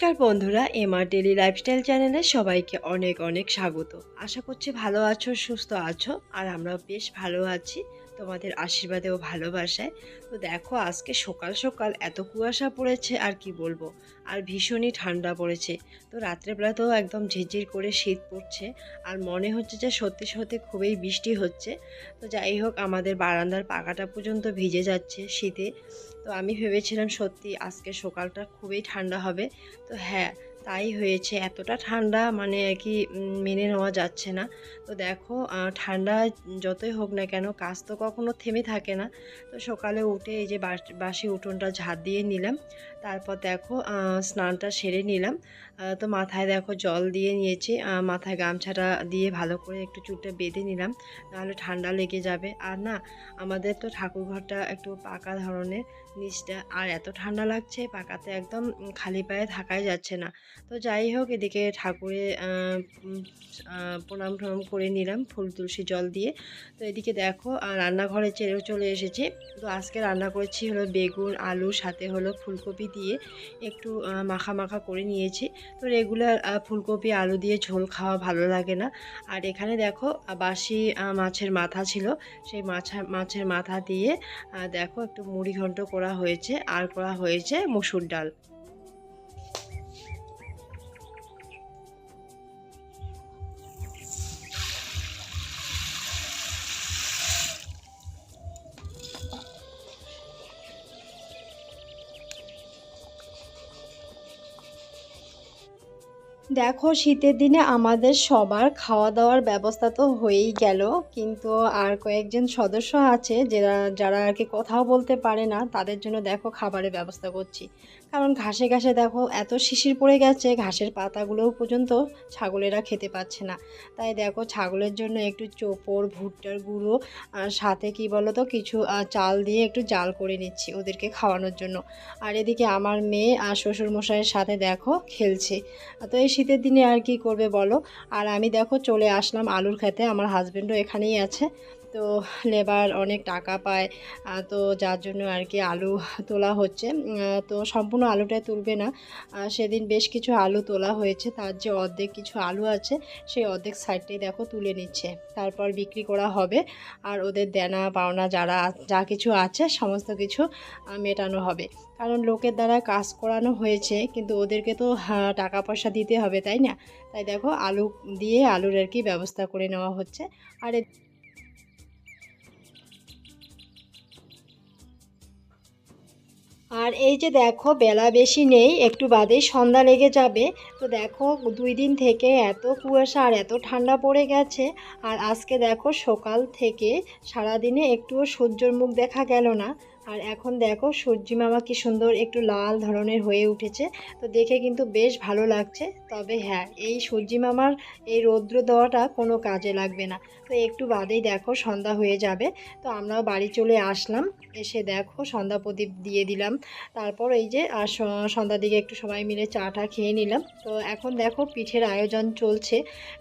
নমস্কার বন্ধুরা, MR daily lifestyle চ্যানেলে সবাইকে অনেক অনেক স্বাগত। আশা করছি ভালো আছো, সুস্থ আছো, আর আমরা বেশ ভালো আছি, তোমাদের আশীর্বাদে ও ভালোবাসায়। তো দেখো, আজকে সকাল সকাল এত কুয়াশা পড়েছে, আর কি বলব? আর ভীষণই ঠান্ডা পড়েছে। তো রাত্রেবেলাতেও একদম ঝিরঝির করে শীত পড়ছে, আর মনে হচ্ছে যে সত্যি সত্যি খুবই বৃষ্টি হচ্ছে। তো যাই হোক, আমাদের বারান্দার পাকাটা পর্যন্ত ভিজে যাচ্ছে শীতে। তো আমি ভেবেছিলাম সত্যি আজকে সকালটা খুবই ঠান্ডা হবে। তো হ্যাঁ তাই হয়েছে, এতটা ঠান্ডা মানে আর কি মেনে নেওয়া যাচ্ছে না। তো দেখো ঠান্ডা যতই হোক না কেন, কাজ তো কখনো থেমে থাকে না। তো সকালে উঠে এই যে বাসি উঠোনটা ঝাড় দিয়ে নিলাম। তারপর দেখো স্নানটা সেরে নিলাম। তো মাথায় দেখো জল দিয়ে নিয়েছি। মাথায় গামছাটা দিয়ে ভালো করে একটু চুলটা বেঁধে নিলাম। নাহলে ঠান্ডা লেগে যাবে। আর না, আমাদের তো ঠাকুর ঘরটা একটু পাকা ধরনের, নিচটা, আর এত ঠান্ডা লাগছে, পাকাতে একদম খালি পায়ে থাকাই যাচ্ছে না। তো যাই হোক, এদিকে ঠাকুরে প্রণাম টনাম করে নিলাম ফুল, তুলসী জল দিয়ে। তো এদিকে দেখো রান্নাঘরে চেড়েও চলে এসেছি। তো আজকে রান্না করেছি হলো বেগুন, আলু, সাথে হলো ফুলকপি দিয়ে একটু মাখা মাখা করে নিয়েছি। তো রেগুলার ফুলকপি, আলু দিয়ে ঝোল খাওয়া ভালো লাগে না। আর এখানে দেখো বাসি মাছের মাথা ছিল। সেই মাছা, মাছের মাথা দিয়ে দেখো একটু মুড়ি ঘন্ট করা হয়েছে। আর করা হয়েছে মসুর ডাল। দেখো, শীতের দিনে আমাদের সবার খাওয়া দাওয়ার ব্যবস্থা তো হয়েই গেল, কিন্তু আর কয়েকজন সদস্য আছে, যারা যারা আর কি কথাও বলতে পারে না, তাদের জন্য দেখো খাবারের ব্যবস্থা করছি। কারণ ঘাসে ঘাসে দেখো, এত শিশির পড়ে গেছে, ঘাসের পাতাগুলোও পর্যন্ত ছাগলেরা খেতে পাচ্ছে না। তাই দেখো, ছাগলের জন্য একটু চোপড়, ভুট্টার গুঁড়ো, আর সাথে কি বলো তো কিছু চাল দিয়ে একটু জাল করে নিচ্ছি ওদেরকে খাওয়ানোর জন্য। আর এদিকে আমার মেয়ে আর শ্বশুরমশাইয়ের সাথে দেখো, খেলছে। তো এই শীতের দিনে আর কি করবে বলো? আর আমি দেখো, চলে আসলাম আলুর খেতে আমার হাজব্যান্ডও এখানেই আছে। তো লেবার অনেক টাকা পায় তো যার জন্য আর কি আলু তোলা হচ্ছে। তো সম্পূর্ণ আলুটাই তুলবে না। সেদিন বেশ কিছু আলু তোলা হয়েছে, তার যে অর্ধেক কিছু আলু আছে, সেই অর্ধেক সাইডটাই দেখো তুলে নিচ্ছে। তারপর বিক্রি করা হবে। আর ওদের দেনা, পাওনা যারা যা কিছু আছে, সমস্ত কিছু মেটানো হবে। কারণ লোকের দ্বারা কাজ করানো হয়েছে, কিন্তু ওদেরকে তো টাকা পয়সা দিতে হবে, তাই না? তাই দেখো আলু দিয়ে আলুর আর কি ব্যবস্থা করে নেওয়া হচ্ছে। আর আর এই যে দেখো, বেলা বেশি নেই, একটু বাদেই সন্ধ্যা লেগে যাবে। তো দেখো, দুই দিন থেকে এত কুয়াশা আর এত ঠান্ডা পড়ে গেছে। আর আজকে দেখো সকাল থেকে সারাদিনে একটুও সূর্যর মুখ দেখা গেল না। আর এখন দেখো সূর্যি মামা কি সুন্দর একটু লাল ধরনের হয়ে উঠেছে, তো দেখে কিন্তু বেশ ভালো লাগছে। তবে হ্যাঁ এই সূর্যি মামার এই রৌদ্র দেওয়াটা কোনো কাজে লাগবে না। তো একটু বাদেই দেখো সন্ধ্যা হয়ে যাবে, তো আমরাও বাড়ি চলে আসলাম। এসে দেখো সন্ধ্যা প্রদীপ দিয়ে দিলাম। তারপর এই যে আর সন্ধ্যার দিকে একটু সবাই মিলে চা টা খেয়ে নিলাম। তো এখন দেখো পিঠের আয়োজন চলছে,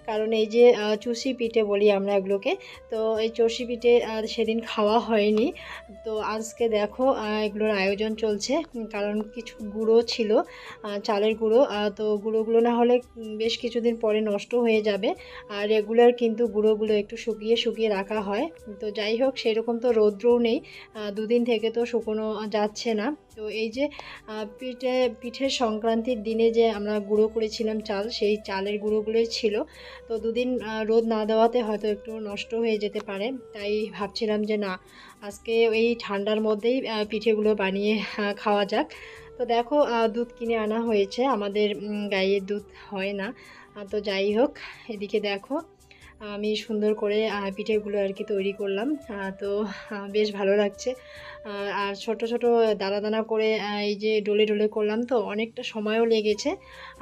কারণ এই যে চুষি পিঠে বলি আমরা এগুলোকে। তো এই চষি পিঠে সেদিন খাওয়া হয়নি। তো আজকে দেখো এগুলোর আয়োজন চলছে কারণ কিছু গুঁড়ো ছিল চালের গুঁড়ো তো গুঁড়োগুলো না হলে বেশ কিছুদিন পরে নষ্ট হয়ে যাবে। আর রেগুলার কিন্তু গুঁড়োগুলো একটু শুকিয়ে শুকিয়ে রাখা হয়। তো যাই হোক, সেরকম তো রৌদ্রও নেই দুদিন থেকে তো শুকনো যাচ্ছে না। তো এই যে পিঠে পিঠের সংক্রান্তির দিনে যে আমরা গুঁড়ো করেছিলাম চাল, সেই চালের গুঁড়োগুলোই ছিল। তো দুদিন রোদ না দেওয়াতে হয়তো একটু নষ্ট হয়ে যেতে পারে। তাই ভাবছিলাম যে না, আজকে এই ঠান্ডার মধ্যেই পিঠেগুলো বানিয়ে খাওয়া যাক। তো দেখো দুধ কিনে আনা হয়েছে। আমাদের গাইয়ের দুধ হয় না। তো যাই হোক, এদিকে দেখো, আমি সুন্দর করে পিঠেগুলো আর কি তৈরি করলাম। তো বেশ ভালো লাগছে। আর ছোট ছোট দানা দানা করে এই যে ডলে ডলে করলাম তো, অনেকটা সময়ও লেগেছে।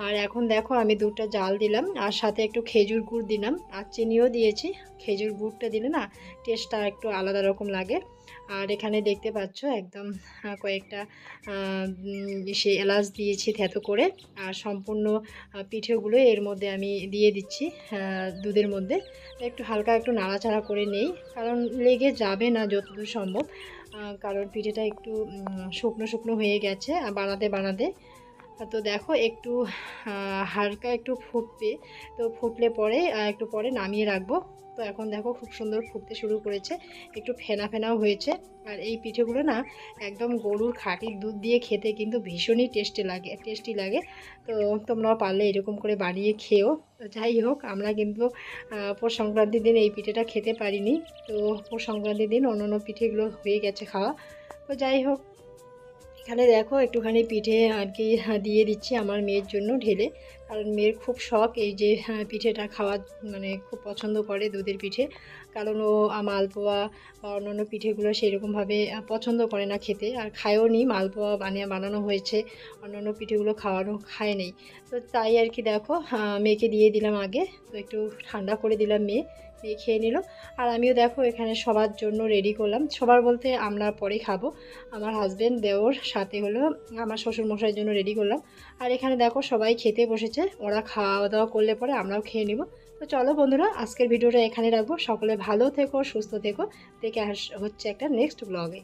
আর এখন দেখো আমি দুধটা জাল দিলাম, আর সাথে একটু খেজুর গুড় দিলাম, আর চিনিও দিয়েছি। খেজুর গুড়টা দিলে না টেস্টটা একটু আলাদা রকম লাগে। আর এখানে দেখতে পাচ্ছ একদম কয়েকটা সে এলাচ দিয়েছি থেতো করে, আর সম্পূর্ণ পিঠেগুলো এর মধ্যে আমি দিয়ে দিচ্ছি দুধের মধ্যে। একটু হালকা একটু নাড়াচাড়া করে নেই, কারণ লেগে যাবে না যতদূর সম্ভব। কারণ পিঠেটা একটু শুকনো শুকনো হয়ে গেছে বানাতে বানাতে। তো দেখো একটু হালকা একটু ফুটবে। তো ফুটলে পরে একটু পরে নামিয়ে রাখব। তো এখন দেখো খুব সুন্দর ফুটতে শুরু করেছে। একটু ফেনা ফেনাও হয়েছে। আর এই পিঠেগুলো না একদম গরুর খাঁটির দুধ দিয়ে খেতে কিন্তু ভীষণই টেস্টি লাগে টেস্টি লাগে। তো তোমরাও পারলে এরকম করে বানিয়ে খেও। তো যাই হোক, আমরা কিন্তু পৌষ সংক্রান্তির দিন এই পিঠেটা খেতে পারিনি। তো পৌষ সংক্রান্তির দিন অন্য অন্য পিঠেগুলো হয়ে গেছে খাওয়া। তো যাই হোক এখানে দেখো একটুখানি পিঠে আর কি হ্যাঁ, দিয়ে দিচ্ছি আমার মেয়ের জন্য ঢেলে। কারণ মেয়ের খুব শখ এই যে হ্যাঁ, পিঠেটা খাওয়ার মানে খুব পছন্দ করে দুধের পিঠে। কারণ ও মালপোয়া বা অন্যান্য পিঠেগুলো সেরকমভাবে পছন্দ করে না খেতে। আর খায়ও নি মালপোয়া বানিয়ে বানানো হয়েছে। অন্যান্য পিঠেগুলো খাওয়ানো খায় নেই। তো তাই আর কি দেখো মেয়েকে দিয়ে দিলাম আগে। তো একটু ঠান্ডা করে দিলাম মেয়ে। মেয়ে খেয়ে নিল। আর আমিও দেখো এখানে সবার জন্য রেডি করলাম। সবার বলতে আমরা পরে খাব। আমার হাজব্যান্ড দেওর, সাথে হলো আমার শ্বশুর মশাইয়ের জন্য রেডি করলাম। আর এখানে দেখো সবাই খেতে বসেছে। ওরা খাওয়া দাওয়া করলে পরে আমরাও খেয়ে নিব। তো চলো বন্ধুরা, আজকের ভিডিওটা এখানে রাখব। সকলে ভালো থেকো, সুস্থ থেকো। দেখে হচ্ছে একটা নেক্সট ব্লগে